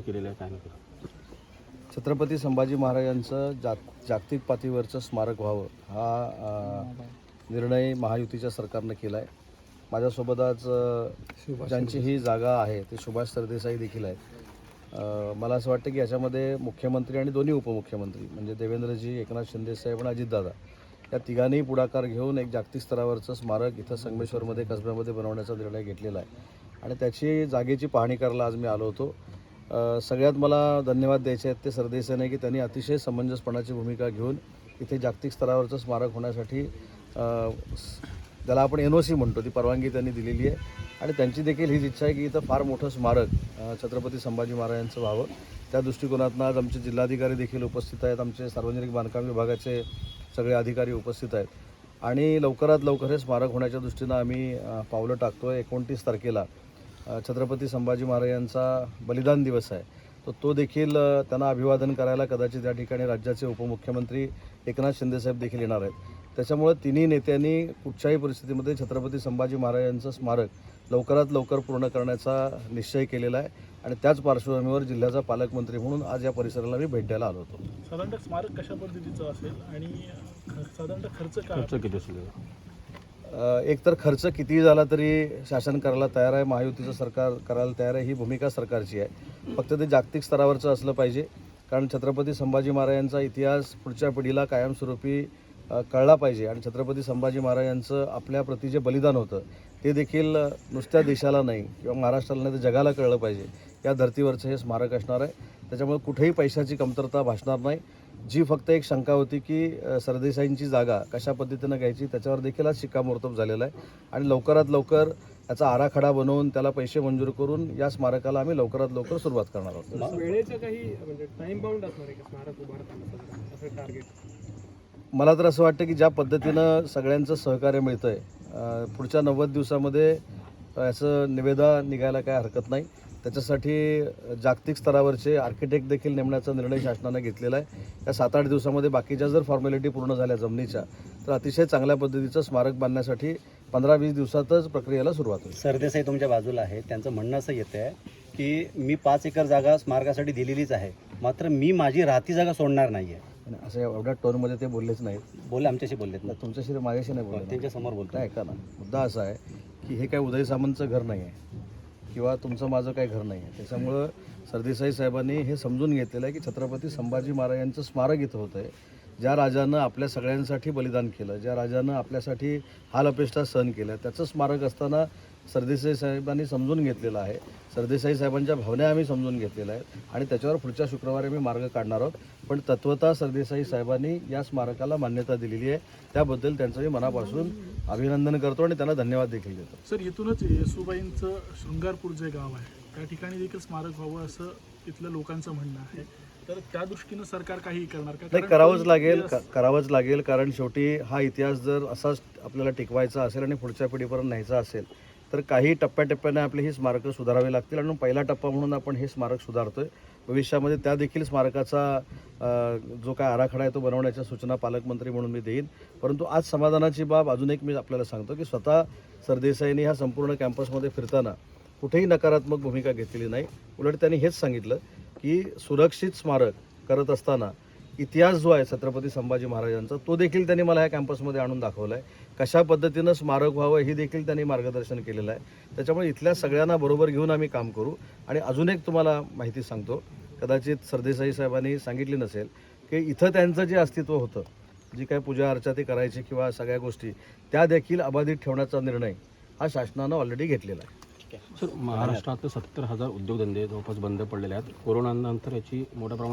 केलेलं आहे काय नाही छत्रपती संभाजी महाराजांचं जाग जागतिक पातळीवरचं स्मारक व्हावं हा अ, निर्णय महायुतीच्या सरकारनं केला आहे माझ्यासोबत आज अ, ज्यांची ही जागा आहे ते सुभाष सरदेसाई देखील आहेत. अ, मला असं वाटतं की याच्यामध्ये मुख्यमंत्री आणि दोन्ही उपमुख्यमंत्री म्हणजे देवेंद्रजी एकनाथ शिंदेसाहेब आणि अजितदादा या तिघांनी पुढाकार घेऊन एक जागतिक स्तरावरचं स्मारक इथं संगमेश्वरमध्ये कसब्यामध्ये बनवण्याचा निर्णय घेतलेला आहे. आणि त्याची जागेची पाहणी करायला आज मी आलो होतो. सगळ्यात मला धन्यवाद द्यायचे आहेत ते सरदेसाने की त्यांनी अतिशय समंजसपणाची भूमिका घेऊन इथे जागतिक स्तरावरचं स्मारक होण्यासाठी ज्याला आपण एन ओ सी म्हणतो ती परवानगी त्यांनी दिलेली आहे. आणि त्यांची देखील हीच इच्छा आहे की इथं फार मोठं स्मारक छत्रपती संभाजी महाराजांचं व्हावं. त्या दृष्टिकोनातनं आज आमचे जिल्हाधिकारी देखील उपस्थित आहेत आमचे सार्वजनिक बांधकाम विभागाचे सगळे अधिकारी उपस्थित आहेत. आणि लवकरात लवकर हे स्मारक होण्याच्या दृष्टीनं आम्ही पावलं टाकतो आहे एकोणतीस तारखेला. छत्रपती संभाजी महाराजांचा बलिदान दिवस आहे. तर तो देखील अ, त्यांना अभिवादन करायला कदाचित या ठिकाणी राज्याचे उपमुख्यमंत्री एकनाथ शिंदेसाहेब देखील येणार आहेत. त्याच्यामुळं तिन्ही नेत्यांनी कुठच्याही परिस्थितीमध्ये छत्रपती संभाजी महाराजांचं स्मारक लवकरात लवकर पूर्ण करण्याचा निश्चय केलेला आहे आणि त्याच पार्श्वभूमीवर जिल्ह्याचा पालकमंत्री म्हणून आज या परिसराला मी भेट द्यायला आलो होतो. साधारणतः स्मारक कशा पद्धतीचं असेल आणि साधारणतः खर्च काय? खर्च किती असेल? एकतर खर्च कितीही झाला तरी शासन करायला तयार आहे. महायुतीचं सरकार करायला तयार आहे. ही भूमिका सरकारची आहे. फक्त ते जागतिक स्तरावरचं असलं पाहिजे. कारण छत्रपती संभाजी महाराजांचा इतिहास पुढच्या पिढीला कायमस्वरूपी कळला पाहिजे. आणि छत्रपती संभाजी महाराजांचं आपल्याप्रती जे बलिदान होतं ते देखील नुसत्या देशाला नाही किंवा महाराष्ट्राला नाही तर जगाला कळलं पाहिजे. या धर्तीवरचं हे स्मारक असणार आहे. त्याच्यामुळे कुठेही पैशाची कमतरता भासणार नाही. जी फक्त एक शंका होती की सरदेसाईंची जागा कशा पद्धतीनं घ्यायची त्याच्यावर देखील आज शिक्कामोर्तब झालेला आहे. आणि लवकरात लवकर याचा आराखडा बनवून त्याला पैसे मंजूर करून या स्मारकाला आम्ही लवकरात लवकर सुरुवात करणार आहोत. वेळेचं काही म्हणजे टाइम बाउंड असणार आहे का? स्मारक उभारताना साधारण असं टार्गेट मला तर असं वाटतं की ज्या पद्धतीनं सगळ्यांचं सहकार्य मिळतं आहे पुढच्या नव्वद दिवसामध्ये याचं निवेदा निघायला काय हरकत नाही. त्याच्यासाठी जागतिक स्तरावरचे आर्किटेक्ट देखील नेमण्याचा निर्णय शासनानं घेतलेला आहे. या सात आठ दिवसामध्ये बाकीच्या जर फॉर्मॅलिटी पूर्ण झाल्या जमिनीच्या तर अतिशय चांगल्या पद्धतीचं स्मारक बांधण्यासाठी पंधरा वीस दिवसातच प्रक्रियेला सुरुवात होईल. सरदेसाई तुमच्या बाजूला आहे. त्यांचं म्हणणं असं येतं आहे की मी पाच एकर जागा स्मारकासाठी दिलेलीच आहे. मात्र मी माझी राहती जागा सोडणार नाही आहे असं एवढ्या टोनमध्ये ते बोललेच नाहीत. बोले आमच्याशी बोललेत ना. तुमच्याशी माझ्याशी नाही बोलले त्यांच्यासमोर बोलतो. ऐका ना. मुद्दा असा आहे की हे काय उदय सामंतचं घर नाही आहे किंवा तुमचं माझं काही घर नाही आहे. त्याच्यामुळं सरदेसाई साहेबांनी हे समजून घेतलेलं आहे की छत्रपती संभाजी महाराजांचं स्मारक इथं होतं आहे ज्या राजानं आपल्या सगळ्यांसाठी बलिदान केलं ज्या राजानं आपल्यासाठी हाल अपेष्टा सहन केल्या त्याचं स्मारक असताना सरदेसाई साहेबांनी समजून घेतलेलं आहे. सरदेसाई साहेबांच्या भावना आम्ही समजून घेतलेल्या आहेत आणि त्याच्यावर पुढच्या शुक्रवारी आम्ही मार्ग काढणार आहोत. पण तत्वतः सरदेसाई साहेबांनी या स्मारकाला मान्यता दिलेली आहे. त्याबद्दल त्यांचं मी मनापासून अभिनंदन करतो आणि त्यांना धन्यवाद देखील देतो. सर इथूनच येसुबाईंचं शृंगारपूर जे गाव आहे त्या ठिकाणी देखील स्मारक व्हावं असं तिथल्या लोकांचं म्हणणं आहे. तर त्या दृष्टीनं सरकार काही करणार का? नाही करावंच लागेल करावंच लागेल कारण शेवटी हा इतिहास जर असाच आपल्याला टिकवायचा असेल आणि पुढच्या पिढीपर्यंत न्यायचा असेल तर काही टप्प्याटप्प्याने आपली ही स्मारकं सुधारावी लागतील आणि पहिला टप्पा म्हणून आपण हे स्मारक सुधारतोय. भविष्यामध्ये त्या देखील स्मारकाचा जो काय आराखडा आहे तो बनवण्याच्या सूचना पालकमंत्री म्हणून मी देईन. परंतु आज समाधानाची बाब अजून एक मी आपल्याला सांगतो की स्वतः सरदेसाईंनी ह्या संपूर्ण कॅम्पसमध्ये फिरताना कुठेही नकारात्मक भूमिका घेतलेली नाही. उलट त्यांनी हेच सांगितलं की सुरक्षित स्मारक करत असताना इतिहास जो आहे छत्रपती संभाजी महाराजांचा तो देखील त्यांनी मला या कॅम्पसमध्ये आणून दाखवला आहे कशा पद्धतीनं स्मारक व्हावं हे देखील त्यांनी मार्गदर्शन केलेलं आहे. त्याच्यामुळे इथल्या सगळ्यांना बरोबर घेऊन आम्ही काम करू. आणि अजून एक तुम्हाला माहिती सांगतो. कदाचित सरदेसाई साहेबांनी सांगितली नसेल की इथं त्यांचं जे अस्तित्व होतं जी काय पूजा अर्चा ते करायची किंवा सगळ्या गोष्टी त्या देखील अबाधित ठेवण्याचा निर्णय हा शासनानं ऑलरेडी घेतलेला आहे. सर महाराष्ट्रात सत्तर हजार उद्योगधंदे जवळपास बंद पडलेले आहेत. कोरोनानंतर याची मोठ्या प्रमाणात